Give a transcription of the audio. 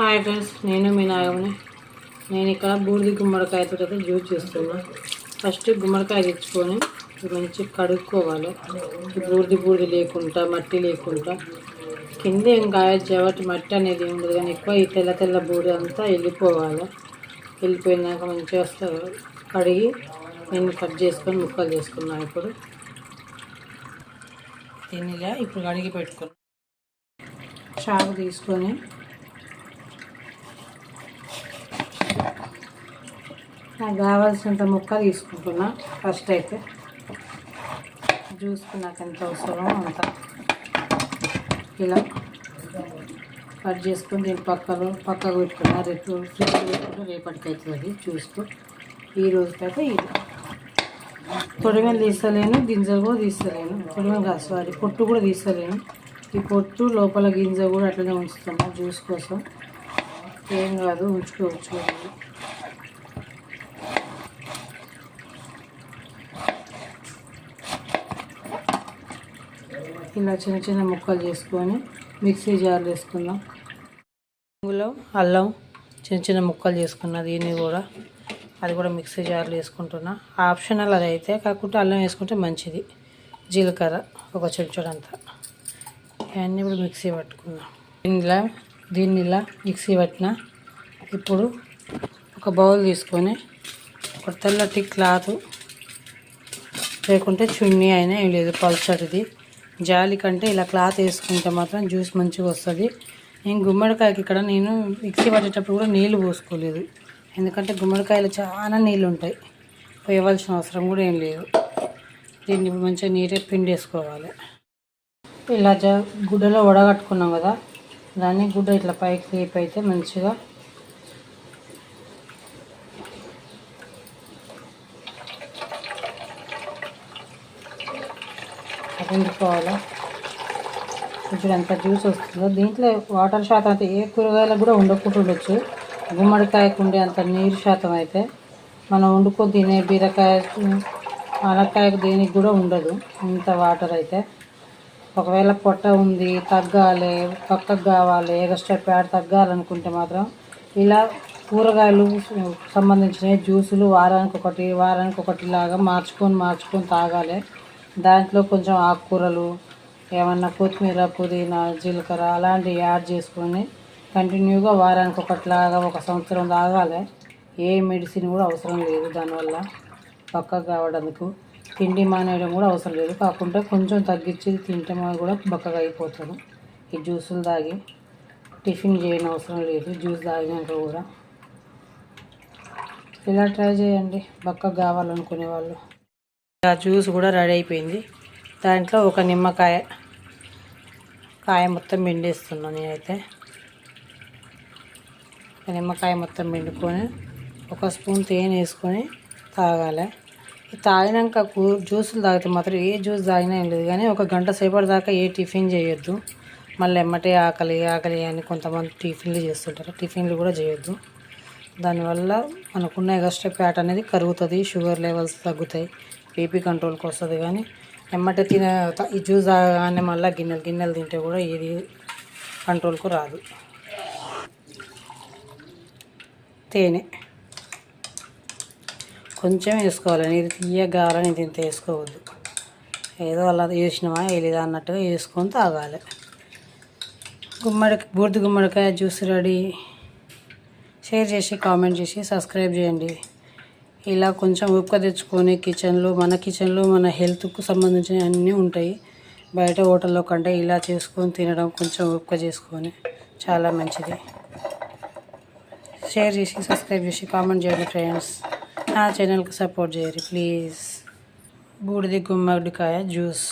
Hi friends నేను మీ నాగమని నేను ఇక్కడ బూడిది గుమ్మడికాయతో అయితే జ్యూస్ చేస్తున్నా. ఫస్ట్ గుమ్మడికాయ తెచ్చుకొని మంచి కడుక్కోవాలి. ఈ బూడిది బూడిది లేకుండా మట్టి లేకుండా. కింద ఏం కాయొచ్చు కాబట్టి మట్టి అనేది ఏం ఉండదు కానీ ఎక్కువ ఈ తెల్ల తెల్ల బూడి అంతా వెళ్ళిపోవాలి. వెళ్ళిపోయినాక మంచిగా వస్తుంది కడిగి నేను కట్ చేసుకొని ముక్కలు చేసుకున్నాను ఇప్పుడు. దీనిలా ఇప్పుడు కడిగి పెట్టుకున్నాను. చాకు తీసుకొని నాకు కావాల్సినంత ముక్క తీసుకుంటున్నా ఫస్ట్ అయితే. జ్యూస్కి నాకు ఎంత అవసరమో అంత. ఇలా కట్ చేసుకొని దీని పక్కలో పక్కకు పెట్టుకున్నా రేపు ఫ్రిడ్జ్ పెట్టుకుంటే రేపటికి అవుతుంది జ్యూస్కు ఈ రోజుకైతే ఇది. తొడిమెలు తీస్తలేను గింజలు కూడా తీస్తలేను. తొడిమెలు కాదు సారీ పొట్టు కూడా తీస్తలేను. ఈ పొట్టు లోపల గింజ కూడా అట్లనే ఉంచుతున్నా జ్యూస్ కోసం. ఏం కాదు ఉంచుకోవచ్చు. ఇలా చిన్న చిన్న ముక్కలు చేసుకొని మిక్సీ జార్ వేసుకుందాం. ఇందులో అల్లం చిన్న చిన్న ముక్కలు చేసుకున్న దీన్ని కూడా. అది కూడా మిక్సీ జార్లు వేసుకుంటున్నా. ఆప్షనల్ అది అయితే కాకుంటే అల్లం వేసుకుంటే మంచిది. జీలకర్ర ఒక చెంచుడంతా. ఇవన్నీ ఇప్పుడు మిక్సీ పట్టుకున్నాం. దీనిలా దీన్ని ఇలా మిక్సీ పట్టిన ఇప్పుడు ఒక బౌల్ తీసుకొని ఒక తెల్లటి క్లాత్ లేకుంటే చున్నీ అయినా ఏం లేదు పల్చటిది. జాలి కంటే ఇలా క్లాత్ వేసుకుంటే మాత్రం జ్యూస్ మంచిగా వస్తుంది. నేను గుమ్మడికాయకి ఇక్కడ నేను మిక్సీ పట్టేటప్పుడు కూడా నీళ్ళు పోసుకోలేదు. ఎందుకంటే గుమ్మడికాయలు చాలా నీళ్ళు ఉంటాయి పోయవలసిన అవసరం కూడా ఏం లేదు. దీన్ని మంచిగా నీట్గా పిండి వేసుకోవాలి ఇలా జ గుడ్డలో వడగట్టుకున్నాం కదా దాన్ని గుడ్డ ఇట్లా పైకి లేపి అయితే మంచిగా వండుకోవాలి ఇప్పుడు ఎంత జ్యూస్ వస్తుందో. దీంట్లో వాటర్ శాతం అయితే ఏ కూరగాయలకు కూడా ఉండకుండా ఉండొచ్చు. గుమ్మడికాయకు ఉండే అంత నీరు శాతం అయితే మనం వండుకొని తినే బీరకాయ అనకాయకు దేనికి కూడా ఉండదు ఇంత వాటర్ అయితే. ఒకవేళ పొట్ట ఉంది తగ్గాలి పక్కకు కావాలి ఎగస్ట్రా ప్యాడ్ తగ్గాలనుకుంటే మాత్రం ఇలా కూరగాయలు సంబంధించిన జ్యూసులు వారానికి ఒకటి వారానికి ఒకటి లాగా మార్చుకొని మార్చుకొని తాగాలి. దాంట్లో కొంచెం ఆకుకూరలు ఏమన్నా కొత్తిమీర పుదీనా జీలకర్ర అలాంటివి యాడ్ చేసుకొని కంటిన్యూగా వారానికి ఒకటిలాగా ఒక సంవత్సరం తాగాలి ఏ మెడిసిన్ కూడా అవసరం లేదు దానివల్ల పక్కకు కావడానికి తిండి మానేయడం కూడా అవసరం లేదు. కాకుండా కొంచెం తగ్గించి తింటే కూడా బక్కగా అయిపోతారు ఈ జ్యూసులు తాగి టిఫిన్ చేయని అవసరం లేదు. జ్యూస్ తాగినాక కూడా. ఇలా ట్రై చేయండి. బక్కగా కావాలనుకునే వాళ్ళు. ఆ జ్యూస్ కూడా రెడీ అయిపోయింది. దాంట్లో ఒక నిమ్మకాయ కాయ మొత్తం పిండేస్తున్నాను నేనైతే. ఒక నిమ్మకాయ మొత్తం పిండుకొని ఒక స్పూన్ తేనె వేసుకొని తాగాలి. తాగినాక కూ జ్యూసులు తాగితే మాత్రం ఏ జ్యూస్ తాగినా ఏం లేదు. కానీ ఒక గంట సేపటి దాకా ఏ టిఫిన్ చేయొద్దు. మళ్ళీ ఎమ్మటే ఆకలి ఆకలి అని కొంతమంది టిఫిన్లు చేస్తుంటారు. టిఫిన్లు కూడా చేయొద్దు. దానివల్ల మనకున్న ఎగస్ట్రా ఫ్యాట్ అనేది కరుగుతుంది షుగర్ లెవెల్స్ తగ్గుతాయి. బీపీ కంట్రోల్కి వస్తుంది కానీ ఎమ్మట తిన ఈ జ్యూస్ తాగానే మళ్ళీ గిన్నెలు గిన్నెలు తింటే కూడా ఏది కంట్రోల్కు రాదు. తేనె. కొంచెం వేసుకోవాలి. నీరు తీయగాలని కావాలని ఇంత వేసుకోవద్దు. ఏదో అలా వేసినామా వేయలేదా అన్నట్టుగా వేసుకొని తాగాలి. గుమ్మడి బూర్ది గుమ్మడికాయ జ్యూస్ రెడీ. షేర్ చేసి కామెంట్ చేసి సబ్స్క్రైబ్ చేయండి. ఇలా కొంచెం ఉప్పు తెచ్చుకొని కిచెన్లో మన కిచెన్లో మన హెల్త్కు సంబంధించిన అన్నీ ఉంటాయి. బయట హోటల్లో కంటే ఇలా చేసుకొని తినడం కొంచెం ఉప్పు చేసుకొని చాలా మంచిది. షేర్ చేసి సబ్స్క్రైబ్ చేసి కామెంట్ చేయండి ఫ్రెండ్స్ నా ఛానల్కి సపోర్ట్ చేయరు ప్లీజ్ బూడిది గుమ్మడికాయ జ్యూస్